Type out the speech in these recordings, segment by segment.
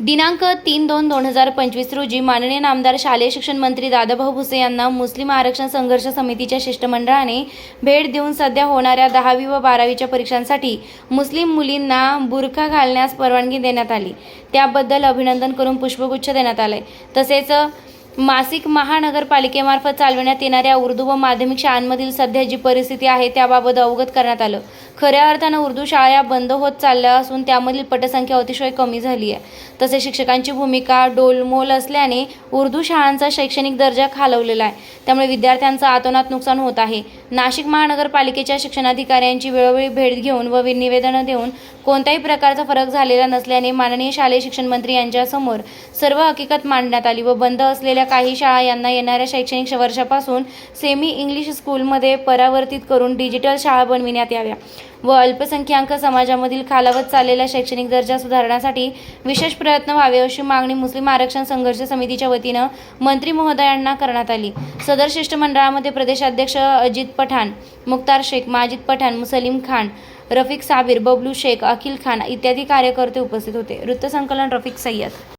दिनांक तीन दोन दोन हजार पंचवीस रोजी माननीय नामदार शालेय शिक्षण मंत्री दादाभाऊ भुसे यांना मुस्लिम आरक्षण संघर्ष समितीच्या शिष्टमंडळाने भेट देऊन सध्या होणाऱ्या दहावी व बारावीच्या परीक्षांसाठी मुस्लिम मुलींना बुरखा घालण्यास परवानगी देण्यात आली. त्याबद्दल अभिनंदन करून पुष्पगुच्छ देण्यात आले तसेच मासिक महानगरपालिकेमार्फत चालविण्यात येणाऱ्या उर्दू व माध्यमिक शाळांमधील सध्या जी परिस्थिती आहे त्याबाबत अवगत करण्यात आलं. खऱ्या अर्थानं उर्दू शाळा या बंद होत चालल्या असून त्यामधील पटसंख्या अतिशय कमी झाली आहे. तसेच शिक्षकांची भूमिका डोलमोल असल्याने उर्दू शाळांचा शैक्षणिक दर्जा खालवलेला आहे. त्यामुळे विद्यार्थ्यांचं आतोनात नुकसान होत आहे. नाशिक महानगरपालिकेच्या शिक्षणाधिकाऱ्यांची वेळोवेळी भेट घेऊन व निवेदनं देऊन कोणत्याही प्रकारचा फरक झालेला नसल्याने माननीय शालेय शिक्षण मंत्री यांच्यासमोर सर्व हकीकत मांडण्यात आली व बंद असलेल्या काही शाळा यांना येणाऱ्या शैक्षणिक वर्षापासून सेमी इंग्लिश स्कूलमध्ये परावर्तित करून डिजिटल शाळा बनविण्यात याव्या. व अल्पसंख्याक समाजामधील खालावत चाललेला शैक्षणिक दर्जा सुधारण्यासाठी विशेष प्रयत्न व्हावे अशी मागणी मुस्लिम आरक्षण संघर्ष समितीच्या वतीनं मंत्री महोदयांना करण्यात आली. सदर शिष्टमंडळामध्ये प्रदेशाध्यक्ष अजित पठाण मुक्तार शेख माजिद पठाण मुसलीम खान रफिक साबिर बबलू शेख अखिल खान इत्यादी कार्यकर्ते उपस्थित होते. वृत्तसंकलन रफिक सय्यद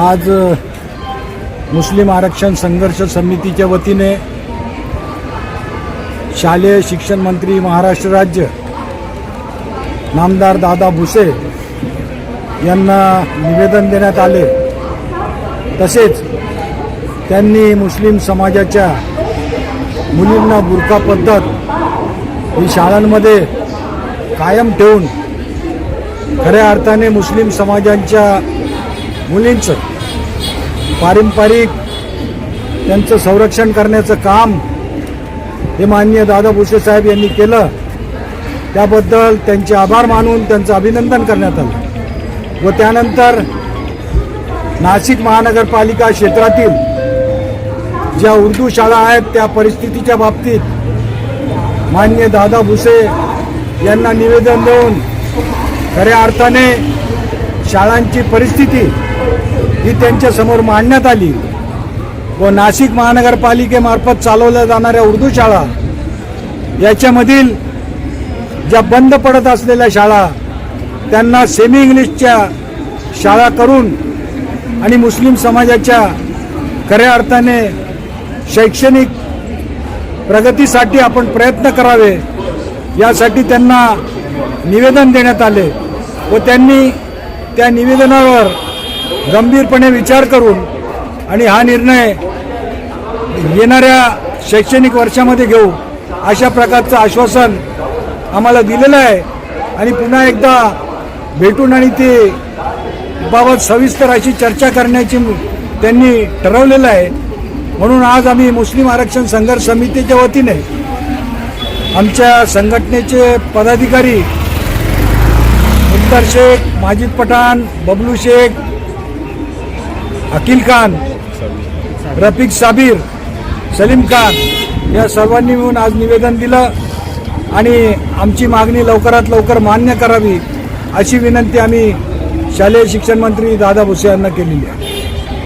आज मुस्लिम आरक्षण संघर्ष समितीच्या वतीने शालेय शिक्षण मंत्री महाराष्ट्र राज्य नामदार दादा भुसे यांना निवेदन देण्यात आले. तसेच त्यांनी मुस्लिम समाजाच्या मुलींना बुरखा पद्धत ही शाळांमध्ये कायम ठेवून खऱ्या अर्थाने मुस्लिम समाजांच्या मुलींचं पारंपरिक त्यांचं संरक्षण करण्याचं काम हे माननीय दादा भुसे साहेब यांनी केलं. त्याबद्दल त्यांचे आभार मानून त्यांचं अभिनंदन करण्यात आलं. व त्यानंतर नाशिक महानगरपालिका क्षेत्रातील ज्या उर्दू शाळा आहेत त्या परिस्थितीच्या बाबतीत मान्य दादा भुसे यांना निवेदन देऊन खऱ्या अर्थाने शाळांची परिस्थिती ही त्यांच्यासमोर मांडण्यात आली. व नाशिक महानगरपालिकेमार्फत चालवल्या जाणाऱ्या उर्दू शाळा याच्यामधील ज्या बंद पडत असलेल्या शाळा त्यांना सेमी इंग्लिशच्या शाळा करून आणि मुस्लिम समाजाच्या खऱ्या अर्थाने शैक्षणिक प्रगतीसाठी आपण प्रयत्न करावे यासाठी त्यांना निवेदन देण्यात आले व त्यांनी त्या निवेदनावर गंभीरपणे विचार करून आणि हा निर्णय येणाऱ्या शैक्षणिक वर्षामध्ये घेऊ अशा प्रकारचं आश्वासन आम्हाला दिलेलं आहे. आणि पुन्हा एकदा भेटून आणि ते बाबत सविस्तर अशी चर्चा करण्याची त्यांनी ठरवलेलं आहे. म्हणून आज आम्ही मुस्लिम आरक्षण संघर्ष समितीच्या वतीने आमच्या संघटनेचे पदाधिकारी मुख्तार शेख माजिद पठाण बबलू शेख अकिल खान रफिक साबीर सलीम खान या सर्वांनी मिळून आज निवेदन दिलं आणि आमची मागणी लवकरात लवकर मान्य करावी अशी विनंती आम्ही शालेय शिक्षण मंत्री दादा भुसे यांना केलेली आहे.